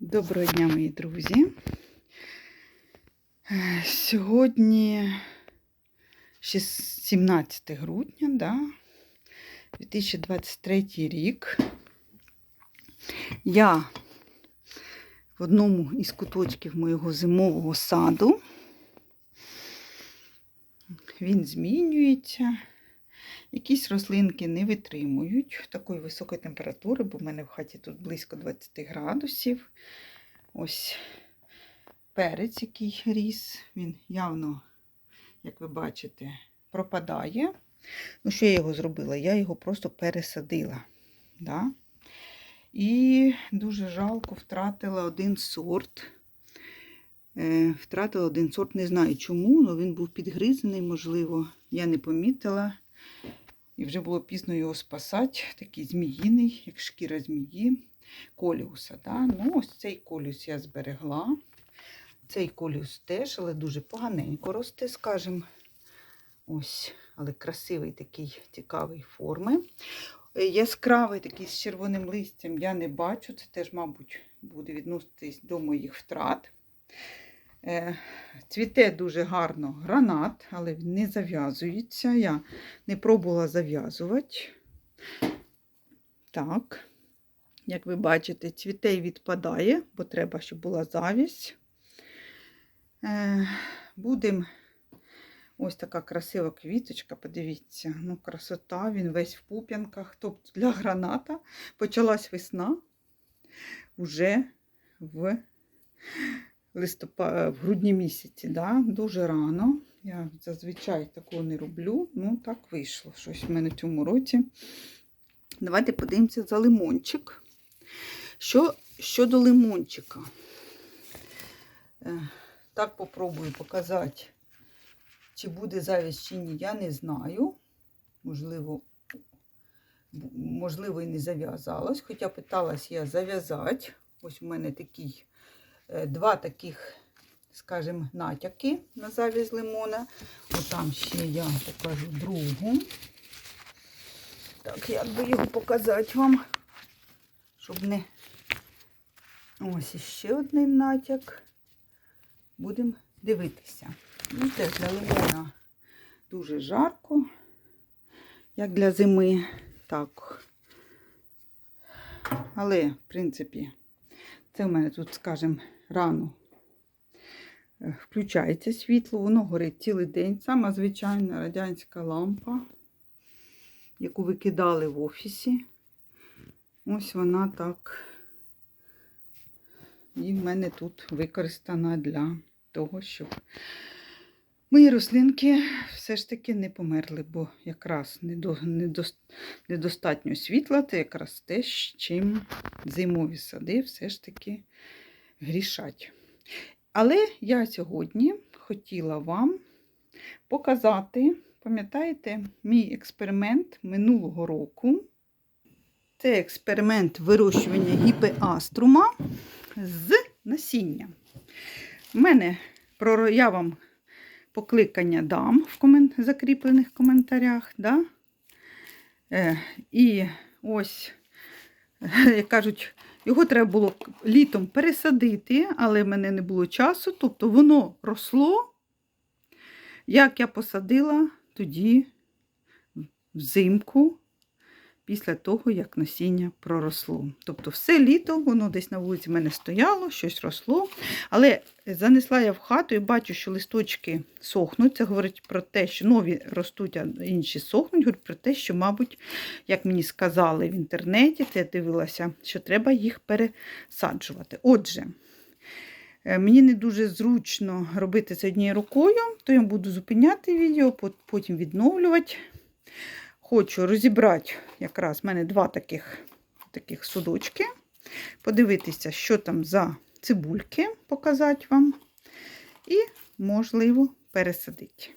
Доброго дня, мої друзі. Е, Сьогодні шіс- 17 грудня, да? 2023 рік. Я в одному із куточків моєго зимового саду. Він змінюється. Якісь рослинки не витримують такої високої температури, бо в мене в хаті тут близько 20 градусів. Ось перець, який ріс, він явно, як ви бачите, пропадає. Ну, що я його зробила? Я його просто пересадила. Да? І дуже жалко втратила один сорт. Е, Втратила один сорт, не знаю чому, але він був підгризаний, можливо, я не помітила. І вже було пізно його спасати. Такий зміїний, як шкіра змії, коліуса. Да? Ну, ось цей коліус я зберегла. Цей коліус теж, але дуже поганенько росте, скажімо. Ось, але красивий такий цікавий форми. Яскравий такий з червоним листям я не бачу. Це теж, мабуть, буде відноситись до моїх втрат. Е, Цвіте дуже гарно гранат, але він не зав'язується. Я не пробувала зав'язувати. Так, як ви бачите, цвіте і відпадає, бо треба, щоб була завість. Е, Будемо ось така красива квіточка, подивіться, ну, красота, він весь в пуп'янках. Тобто для граната почалась весна вже в листопад, в грудні місяці, да? дуже рано. Я зазвичай такого не роблю. Ну, так вийшло щось в мене в цьому році. Давайте подивимося за лимончик. Що щодо лимончика? Е, Так попробую показати, чи буде завість, чи ні, я не знаю. Можливо, можливо, і не зав'язалась. Хоча питалась я зав'язати. Ось у мене такий е, два таких, скажімо, натяки на завіз лимона. Отам ще я покажу другу. Так, як би його показати вам, щоб не. Ось іще один натяк. Будемо дивитися. Ну, теж для лимона дуже жарко, як для зими. Так. Але, в принципі, це в мене тут, скажімо, рано е, включається світло, воно горить цілий день. Сама звичайна радянська лампа, яку викидали в офісі. Ось вона так. І в мене тут використана для того, щоб мої рослинки все ж таки не померли, бо якраз недостатньо світла це якраз те, чим зимові сади все ж таки грішать. Але я сьогодні хотіла вам показати, пам'ятаєте, мій експеримент минулого року. Це експеримент вирощування гіпеаструма з насіння. У мене я вам покликання дам в комен... закріплених коментарях. Да? Е, і ось, як кажуть, його треба було літом пересадити, але в мене не було часу. Тобто воно росло, як я посадила тоді взимку, після того, як насіння проросло. Тобто все літо воно десь на вулиці в мене стояло, щось росло. Але занесла я в хату і бачу, що листочки сохнуть. Це говорить про те, що нові ростуть, а інші сохнуть. Говорить про те, що, мабуть, як мені сказали в інтернеті, це я дивилася, що треба їх пересаджувати. Отже, е, мені не дуже зручно робити це однією рукою, то я буду зупиняти відео, потім відновлювати. Хочу розібрати якраз в мене два таких, таких судочки, подивитися, що там за цибульки, показати вам. І, можливо, пересадити.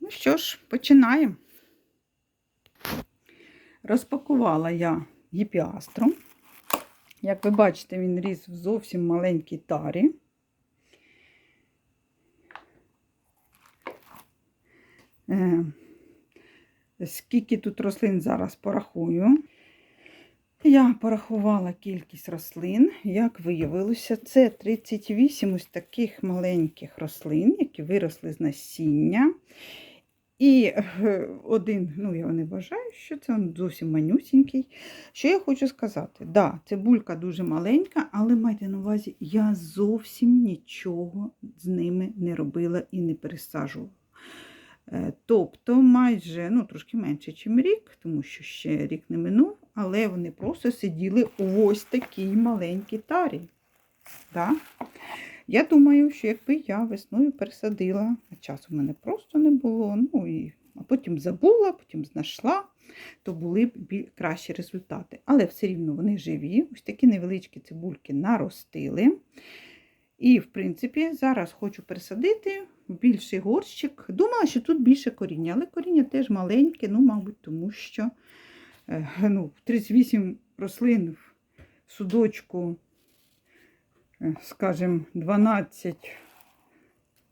Ну що ж, починаємо. Розпакувала я гіпіастру. Як ви бачите, він ріс в зовсім маленькій тарі. Е, Скільки тут рослин зараз порахую. Я порахувала кількість рослин. Як виявилося, це 38 ось таких маленьких рослин, які виросли з насіння. І е, один, ну я не вважаю, що це зовсім манюсінький. Що я хочу сказати? Да, цибулька дуже маленька, але майте на увазі, я зовсім нічого з ними не робила і не пересаджувала. Е, Тобто майже ну, трошки менше, ніж рік, тому що ще рік не минув, але вони просто сиділи у ось такій маленькій тарі. Да? Я думаю, що якби я весною пересадила, а часу в мене просто не було, ну і а потім забула, потім знайшла, то були б кращі результати. Але все рівно вони живі, ось такі невеличкі цибульки наростили. І, в принципі, зараз хочу пересадити більший горщик. Думала, що тут більше коріння, але коріння теж маленьке, ну, мабуть, тому що е, ну, 38 рослин в судочку, е, скажімо, 12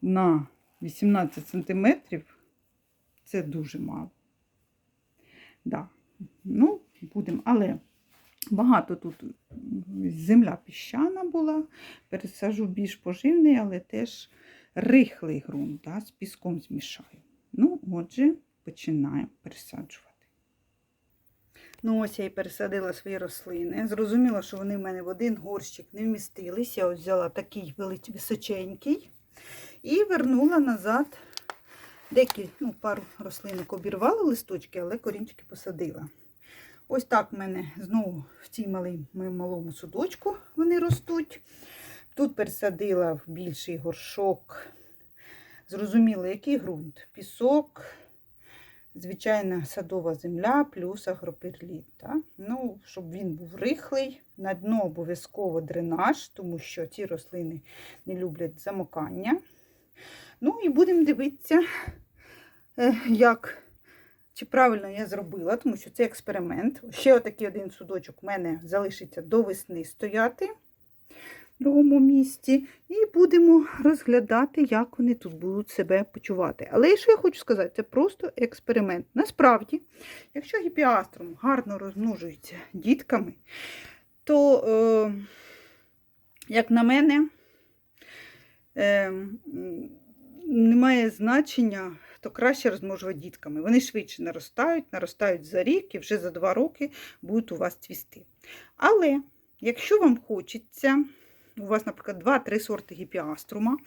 на 18 сантиметрів це дуже мало. Да. Ну, будемо, але багато тут земля піщана була, пересажу більш поживний, але теж рихлий ґрунт, да, з піском змішаю. Ну, отже, починаємо пересаджувати. Ну, ось я і пересадила свої рослини. Зрозуміла, що вони в мене в один горщик не вмістились. Я ось взяла такий височенький і вернула назад деякі, ну, пару рослинок обірвала листочки, але корінчики посадила. Ось так в мене знову в цій малій, малому судочку вони ростуть. Тут пересадила в більший горшок. Зрозуміло, який ґрунт? Пісок, звичайна садова земля плюс агроперліт. Так? Ну, щоб він був рихлий, на дно обов'язково дренаж, тому що ці рослини не люблять замокання. Ну і будемо дивитися, е, як, чи правильно я зробила, тому що це експеримент. Ще отакий один судочок у мене залишиться до весни стояти в другому місці. І будемо розглядати, як вони тут будуть себе почувати. Але що я хочу сказати, це просто експеримент. Насправді, якщо гіпіаструм гарно розмножується дітками, то, е, як на мене, е, немає значення, то краще розмножувати дітками. Вони швидше наростають, наростають за рік і вже за два роки будуть у вас цвісти. Але якщо вам хочеться, у вас, наприклад, 2-3 сорти гіпіаструма,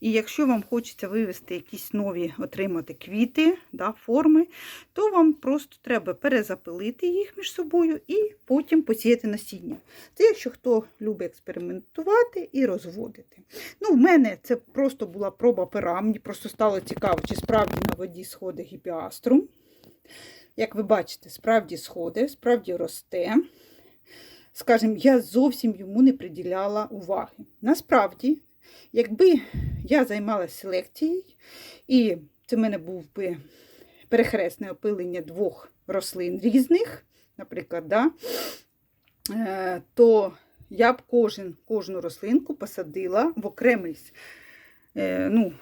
і якщо вам хочеться вивести якісь нові, отримати квіти, да, форми, то вам просто треба перезапилити їх між собою і потім посіяти насіння. Це якщо хто любить експериментувати і розводити. Ну, в мене це просто була проба пера. Мені просто стало цікаво, чи справді на воді сходить гіпіаструм. Як ви бачите, справді сходить, справді росте. Скажімо, я зовсім йому не приділяла уваги. Насправді, якби я займалася селекцією, і це в мене був би перехресне опилення двох рослин різних, наприклад, да, е, то я б кожен, кожну рослинку посадила в окремий е, ну,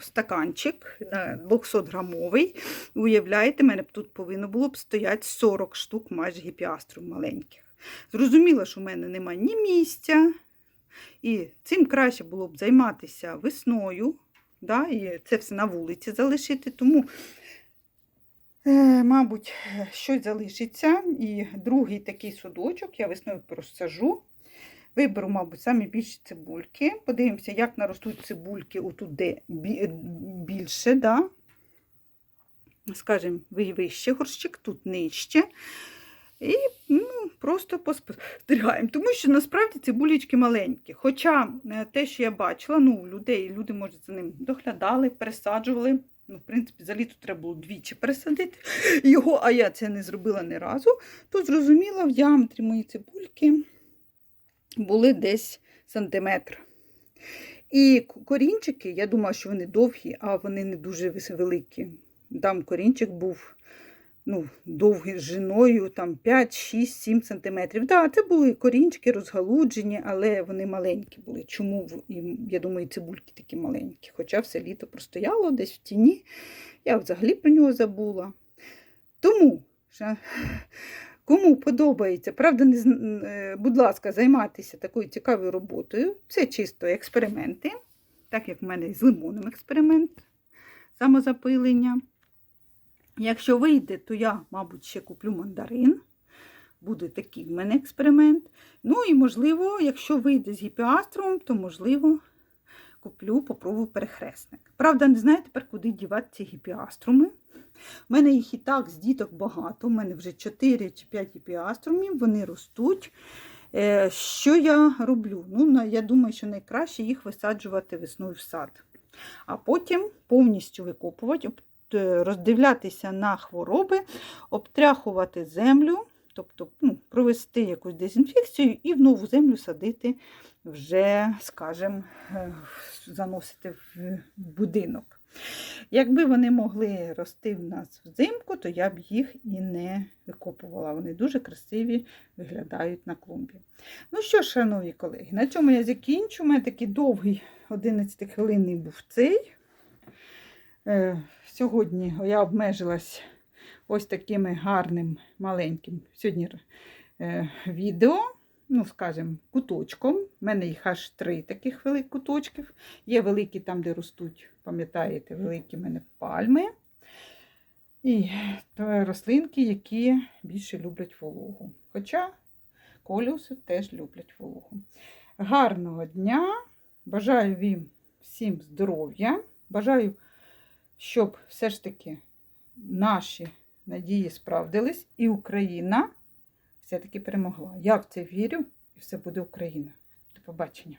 стаканчик 200 грамовий. Уявляєте, мене б тут повинно було б стояти 40 штук майже гіпіаструм маленьких. Зрозуміло, що в мене немає ні місця, і цим краще було б займатися весною, да, і це все на вулиці залишити. Тому, е, мабуть, щось залишиться. І другий такий судочок я весною просажу. Виберу, мабуть, самі більші цибульки. Подивимося, як наростуть цибульки отут, більше, да? скажімо, вище горщик, тут нижче. І ну, просто поспостерігаємо. Тому що насправді цибулечки маленькі. Хоча е, те, що я бачила, ну, людей, люди, може, за ним доглядали, пересаджували. Ну, в принципі, за літо треба було двічі пересадити його, а я це не зробила ні разу. То зрозуміла, в діаметрі мої цибульки були десь сантиметр. І корінчики, я думала, що вони довгі, а вони не дуже великі. Там корінчик був ну, там 5, 6, 7 сантиметрів. Да, це були корінчики розгалуджені, але вони маленькі були. Чому я думаю, цибульки такі маленькі? Хоча все літо простояло десь в тіні. Я взагалі про нього забула. Тому, Кому подобається, правда, не, е, будь ласка, займатися такою цікавою роботою. Це чисто експерименти, так як в мене з лимоном експеримент самозапилення. Якщо вийде, то я, мабуть, ще куплю мандарин. Буде такий в мене експеримент. Ну і, можливо, якщо вийде з гіпіастром, то, можливо, куплю, попробую перехресник. Правда, не знаю тепер, куди дівати ці гіпіаструми. У мене їх і так з діток багато. У мене вже 4 чи 5 гіпіаструмів, вони ростуть. Е, Що я роблю? Ну, я думаю, що найкраще їх висаджувати весною в сад. А потім повністю викопувати, роздивлятися на хвороби, обтряхувати землю, тобто ну, провести якусь дезінфекцію і в нову землю садити вже, скажімо, е, заносити в будинок. Якби вони могли рости в нас взимку, то я б їх і не викопувала. Вони дуже красиві виглядають на клумбі. Ну що ж, шановні колеги, на цьому я закінчу. У мене такий довгий 11 хвилинний був цей. Е, Сьогодні я обмежилась ось таким гарним маленьким сьогодні е, відео, ну, скажімо, куточком. У мене їх аж три таких великих куточків. Є великі там, де ростуть, пам'ятаєте, великі в мене пальми. І рослинки, які більше люблять вологу. Хоча коліуси теж люблять вологу. Гарного дня! Бажаю вам всім здоров'я. Бажаю, щоб все ж таки наші надії справдились, і Україна все-таки перемогла. Я в це вірю, і все буде Україна. До побачення.